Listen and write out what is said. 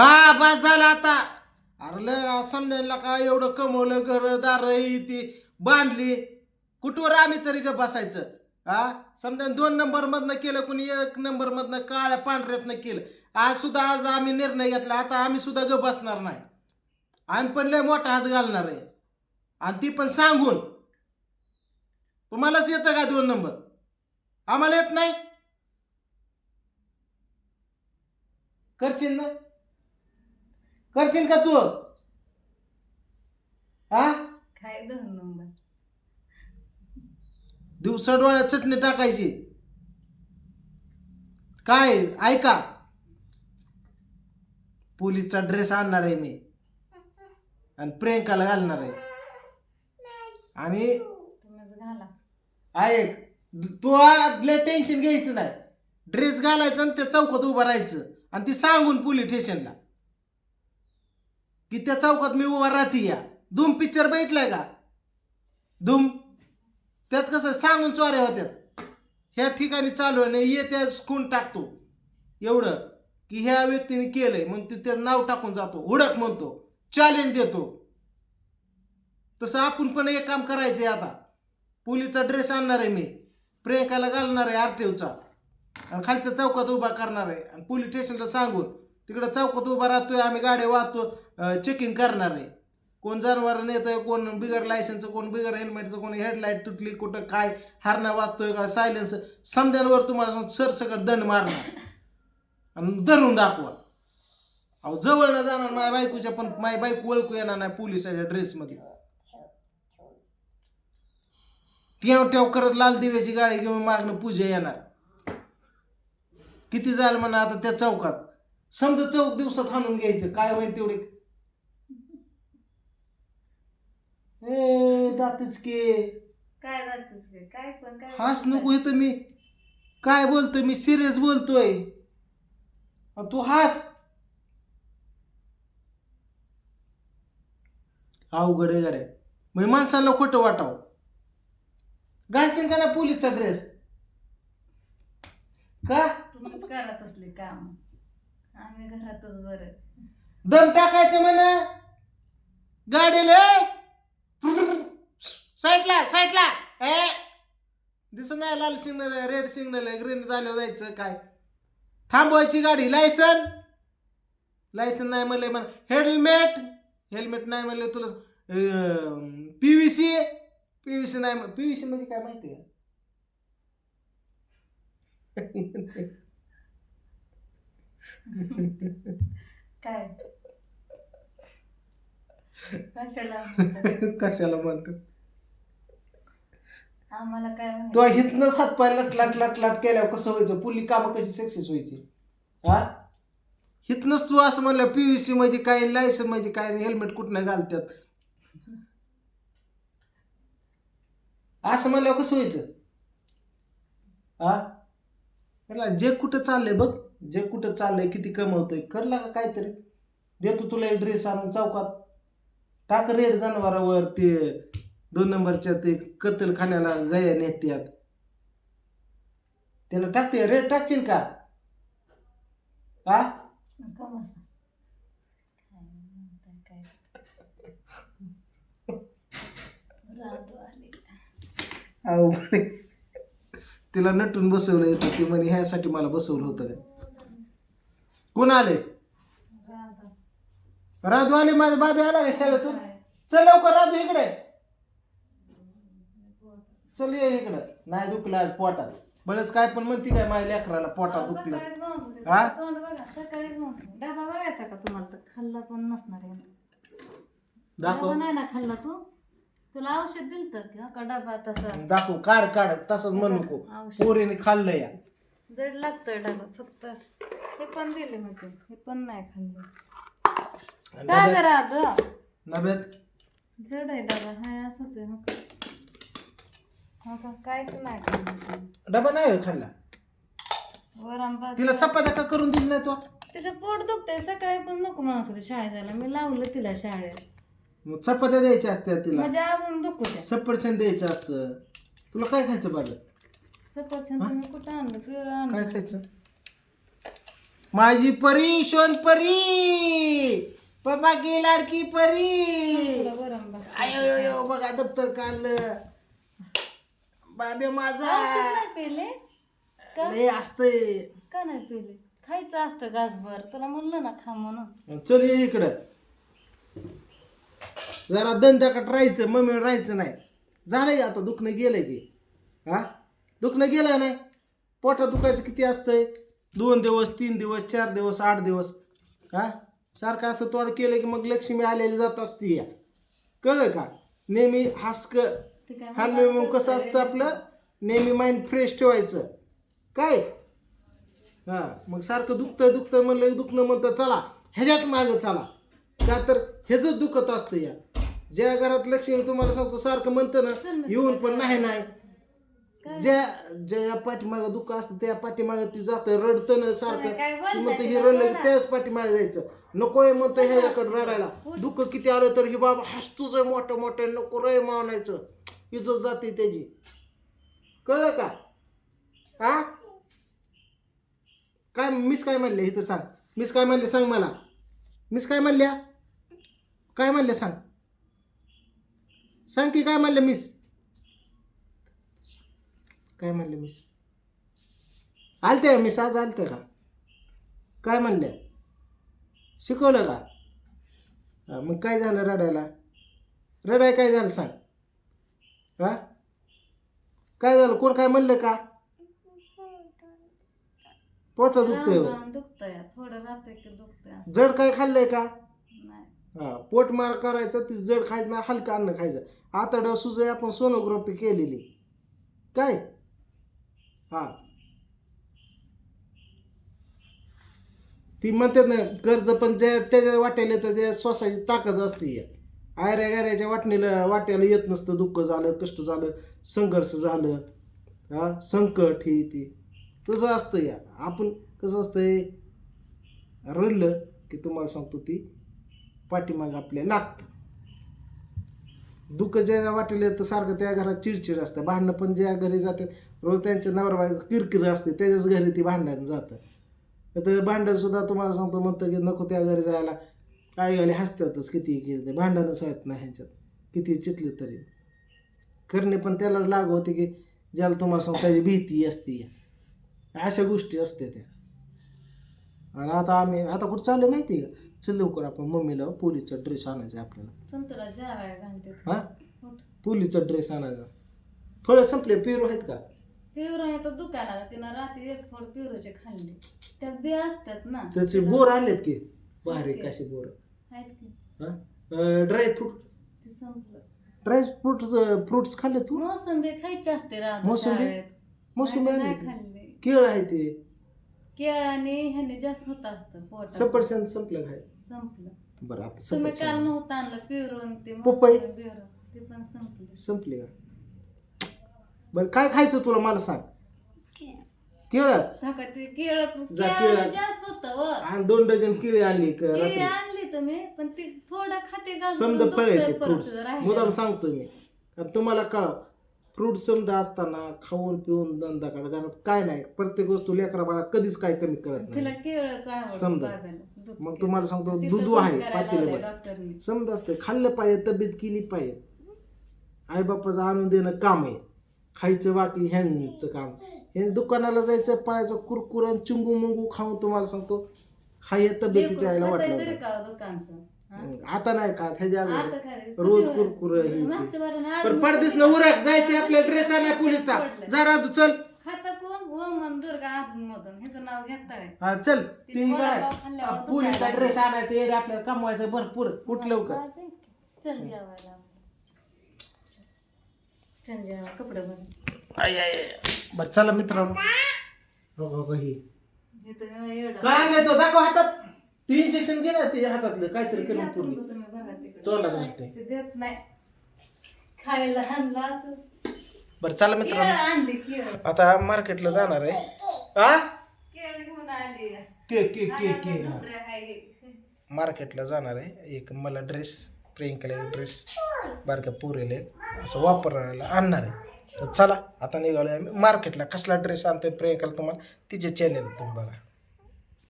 हा बस झाला आता. अरे लय समजायला का एवढं कमवलं घर दार ती बांधली. कुठवर आम्ही तरी ग बसायचं? हा? समजा दोन नंबर मधनं केलं कुणी एक नंबर मधनं काळ्या पांढऱ्यातनं केलं. आज सुद्धा आज आम्ही निर्णय घेतला आता आम्ही सुद्धा ग बसणार नाही. आम्ही पण लय मोठा हात घालणार आहे. आणि ती पण सांगून. तुम्हालाच येतं का दोन नंबर आम्हाला येत नाही? करशील ना? करशील का तू? हा? काय दोन नंबर दिवसा डोळ्यात चटणी टाकायची. काय? ऐका. पोलीसचा ड्रेस आणणार आहे मी. आणि प्रियंकाला घालणार आहे. आणि तुम्हीच घाला. ऐक तू लय टेन्शन घ्यायचं नाही. ड्रेस घालायचा आणि त्या चौकात उभं राहायचं. आणि ती सांगून पोलीस स्टेशनला की त्या चौकात मी उभा राहते या. धूम पिक्चर बघितलाय का? धूम त्यात कसं सांगून चोऱ्या होत्यात ह्या ठिकाणी चालू आहे ये त्या खून टाकतो. एवढं की ह्या व्यक्तीने केलंय. मग ते नाव टाकून जातो. हुडक म्हणतो. चॅलेंज देतो. तसं आपण पण एक काम करायचंय आता. पोलीसचा ड्रेस आणणार आहे मी. प्रियंकाला घालणार आहे आरटीओचा. आणि खालच्या चौकात उभा करणार आहे. आणि पोलीस स्टेशनला सांगून तिकडं चौकात उभा राहतोय आम्ही गाड्या वाहतो चेकिंग करणार आहे. कोण जनावर नेतंय कोण बिगर लायसनचं कोण बिगर हेल्मेटचं कोण हेडलाईट तुटली कुठं काय हारणा वाचतोय का सायलेन्स समद्यांवर तुम्हाला सरसकट दंड मारणार. आणि धरून दाखवा. अहो जवळ जाणार माझ्या बायकोच्या पण माझी बायको ओळखू येणार नाही पोलिसाच्या ड्रेसमध्ये टेव टेव करत लाल दिव्याची गाडी घेऊन मागणं पूजा येणार. किती झालं म्हणा आता त्या चौकात? समजा चौक दिवसात हाणून घ्यायचं काय होईल तेवढे? ए दातच के. काय जातेस गे काय पण काय हास नको इथं मी. काय बोलतोय मी? सिरियस बोलतोय. अन तू हास. अवघड आहे गड्या. मग माणसाला खोटं वाटावं. घालशील का ना पोलीसचा ड्रेस का? तुम्हीच करत असले काम. आम्ही घरातच बरं दम टाकायचं म्हणा. गाडीला साईडला साईडला. ए. दिसत नाही लाल सिग्नल आहे रेड सिग्नल आहे ग्रीन झालं जायचं काय? थांबवायची गाडी लायसन लायसन नाही म्हणले म्हणा. हेल्मेट हेल्मेट नाही म्हणले तुला. P V C P V C नाही पी व्ही सी म्हणजे काय माहिती? आहे काय? कशाला म्हणतो आम्हाला काय माहिती? तो हितनंच हात पाय लट लाट लाट लाट केल्यावर कसं व्हायचं? पुली कामं कशी सक्सेस व्हायची? हा? हितनंच तू असं म्हणलं पीव्हीसी मध्ये काय लायसनमध्ये काय हेल्मेट कुठं घालतात असं म्हणल्यावर कसं व्हायचं? हा? त्याला जे कुठं चाललंय बघ. जे कुठं चाललंय किती कमवतोय करला का काहीतरी? देतो तुला ड्रेस आणून चौकात. टाक रेड जनावरावर ते दोन नंबरच्या ते कत्तल खाण्याला गया नेत्यात. त्याला टाकते रेड टाकशील का. तिला नटून बसवलं येतं ते म्हणे ह्यासाठी मला बसवलं होतं कोण आले. राजू आले माझा बाबी आला का शाळेतून? काय? चल लवकर राजू इकडे. चल ये इकडं. नाही दुखलं आज पोटात. बळच काय पण म्हणती काय माझ्या लेकराला पोटात दुखलं. हा? डबा बघायचा का तुम्हाला? तर खाल्ला पण नसणार आहे दाखव. नाही ना खाल्ला तू? तुला औषध दिलं तर का डबा तसा? दाखव काढ काढ. तसंच म्हणू नको. पोरीने खाल्लं या. जड लागतोय डबा फक्त हे पण दिले मी ते हे पण नाही खाल्लं. काय करा आता? नव्यात जड आहे डबा हाय असंच आहे हो का? का? काहीच नाही खाल्लं. डबा नाही होय खाल्ला? भात तिला चपात्या का करून दिली नाही तो? तिचं पोट दुखतंय सकाळी पण नको म्हणत होते शाळेत जायला. मी लावलं तिला शाळेत. मग चपात्या द्यायच्या असत्या तिला. म्हणजे अजून दुखू द्या. सफरचंद द्यायचं असतं. तुला काय खायचं बाबा सफरचंद तुम्ही कुठं आणलं? प्युअर काय आणलं खायचं? माझी परी शोन परी. पप्पा की लाडकी परी. तुला बघ आयो बघा दप्तर काढलं? बाबे माझा. औषध नाही पेले? का? लय असतंय. का नाही पेले? खायचं असतं गासभर तुला म्हणलं ना खा म्हणून. चल ये इकडं. जरा दंद्याकट राहायचं मम्मी राहायचं नाही. झालंय आता दुखणं गेलंय की. हा? दुखणं गेलं नाही. पोटात दुखायचं किती असतंय? दोन दिवस तीन दिवस चार दिवस आठ दिवस. हा? सारखं असं तोड केलं की मग लक्ष्मी आलेली जात असती या. कळलं का? नेहमी हासक ते काय हा मग कसं असतं आपलं? नेहमी माइंड फ्रेश ठेवायचं. काय? हा मग सारखं दुखतं दुखतं म्हणलं दुखणं म्हणतं चला ह्याच्याच मागं चला. का तर ह्याच दुखत असतं या. ज्या घरात लक्ष्मी तुम्हाला सांगतो सारखं म्हणतं ना येऊन पण नाही नाही? ज्या ज्या पाठीमागं दुःख असतं त्या पाठीमागं ती जातं रडतं ना सारखं. काय ती बोलताय म्हणतं तिला हे रडलं की. त्याच पाठीमागे जायचं. नकोय म्हणतं ह्याच्याकडे रडायला. दुःख किती आलं तर हे बाबा हसतोच आहे मोठं मोठं नको रे मानायचं. इज्जत जाते त्याची. कळलं का? हा काय मिस काय म्हणले इथं सांग. मिस काय म्हणले सांग मला. मिस काय म्हणल्या? काय म्हणले सांग? सांग की काय म्हणले मिस काय म्हणले मिस? आलते का मिस? आज आलते का? काय म्हणले? शिकवलं का? हा, मग काय झालं रडायला? रडाय काय झालं सांग. हा? काय झालं? कोण काय म्हणलं का? दुखतंय होय. राम दुखतंय. थोडं राहतंय की दुखतंय असं. जड काय खाल्लंय का? हा पोट मार करायचं ती जड खायचं ना हलकं अन्न खायचं. आतड्या सुजय आपण सोनोग्राफी केलेली. काय? हा. ती म्हणतात ना कर्ज पण ज्या त्याच्या वाट्याला तर त्या श्वासाची ताकद असते. या आयऱ्या गाऱ्याच्या वाटणीला वाट्याला येत नसतं दुःख झालं कष्ट झालं संघर्ष झालं. हा संकट ही ती. तसं असतं या. आपण कसं असतंय रडलं की तुम्हाला सांगतो ती पाठीमाग आपल्या लागतं. दुःख ज्या वाटेल तर सारखं त्या घरात चिडचिड असतं. भांडणं पण ज्या घरी जातात रोज त्यांच्या नवरा किरकिर असते त्याच्याच घरी ती भांडण जातं. तर भांडण सुद्धा तुम्हाला सांगतो म्हणतं की नको त्या घरी जायला. घाली हसतातच किती केलं ते भांडणच आहेत ना ह्यांच्यात. किती चितले तरी. करणे पण त्यालाच लागू होते की ज्याला तुम्हाला सांगतो त्याची भीती असते. अशा गोष्टी असते त्या. आणि आता आम्ही आता कुठं चाललं माहिती आहे का? चल लवकर आपण मम्मीला पोलीसचा ड्रेस आणायचा आहे आपल्याला. हा. पोलीसचा ड्रेस आणायचा. फळं संपले पेरू आहेत का? पिवरं येतं दुकानाला तिनं रात्री एक फोड पिवरोचे खाल्ले. त्यात बी असतात ना. त्याचे बोर आलेत की? बाहेर कसे बोर. आहेत की? हा? ड्राय फ्रूट ते संपलं. ड्राय फ्रूट फ्रुट्स खाल्ले तू? मोसंबी खायची असते राहत मोसंबी? मोसंबी नाही आली खाल्ले. केळ आहे ते. केळ आणि ह्याने जास्त होत असतं सफरचंद संपलं काय? संपलं. बरं आता तुम्ही काल सफरचंद नव्हतं आणलं पिवरून ते पपई? मोसंबी पिवरून ते पण संपले. संपले का? बरं काय खायचं तुला? मला सांग. केळ? जा केळ. केळं. व आणि दोन डझन केळी आणली क- केळी रात्री. आणली तुम्ही पण ती थोडं खाते का? समजा फळ येते फ्रुट्स मुदाम सांगतो मी. कारण तुम्हाला कळाव फ्रूट समजा असताना खाऊन पिऊन धंदा काढ घरात काय नाही. प्रत्येक वस्तू लेकरा बाळा कधीच काय कमी करत तिला नाही केळच समजा. मग केळ. तुम्हाला सांगतो दुधू आहे करायला पातेलं लावलंय भर. डॉक्टरनी समजा असते खाल्लं पाहिजे तब्येत केली पाहिजे. आई बापाचं आणून देणं काम आहे. खायचं बाकी ह्यांचं काम. हे दुकानाला जायचं पाहायचं कुरकुर आणि चिंगू मुंगू खाऊन तुम्हाला सांगतो हाय तब्येतीच्या आईला वाटलं. का हा? हं, आता नाही खात ह्याच्या रोज कुरकुर पण न उरक जायचं आपल्या ड्रेस आणाय पोलीसचा. जरा तू चल. हा चल. ती काय पोलीसचा ड्रेस आणायचं येडे आपल्याला कमवायचं भरपूर. उठ लवकर. चल जेवायला. कपडे बन आय, आय, आय. बरं चला मित्रांनो. हो, हो, हो, काय नाही तो दाखव हातात. ते इंजेक्शन घे ना ते हातातलं. काहीतरी करून बघा तिकडे. तोंडात घालते. खायला आणलं असं. बरं चला मित्रांनो. आता मार्केटला जाणार आहे. हा के के के के. कपडे आहे मार्केटला जाणार आहे. एक मला ड्रेस प्रियंकाला ड्रेस. बारक्या पोरेले असं वापरायला आणणार आहे. तर चला आता निघालो आम्ही मार्केटला कसला ड्रेस आणतोय प्रियंकाला तुम्हाला? तिचे चॅनेल तुम्ही बघा.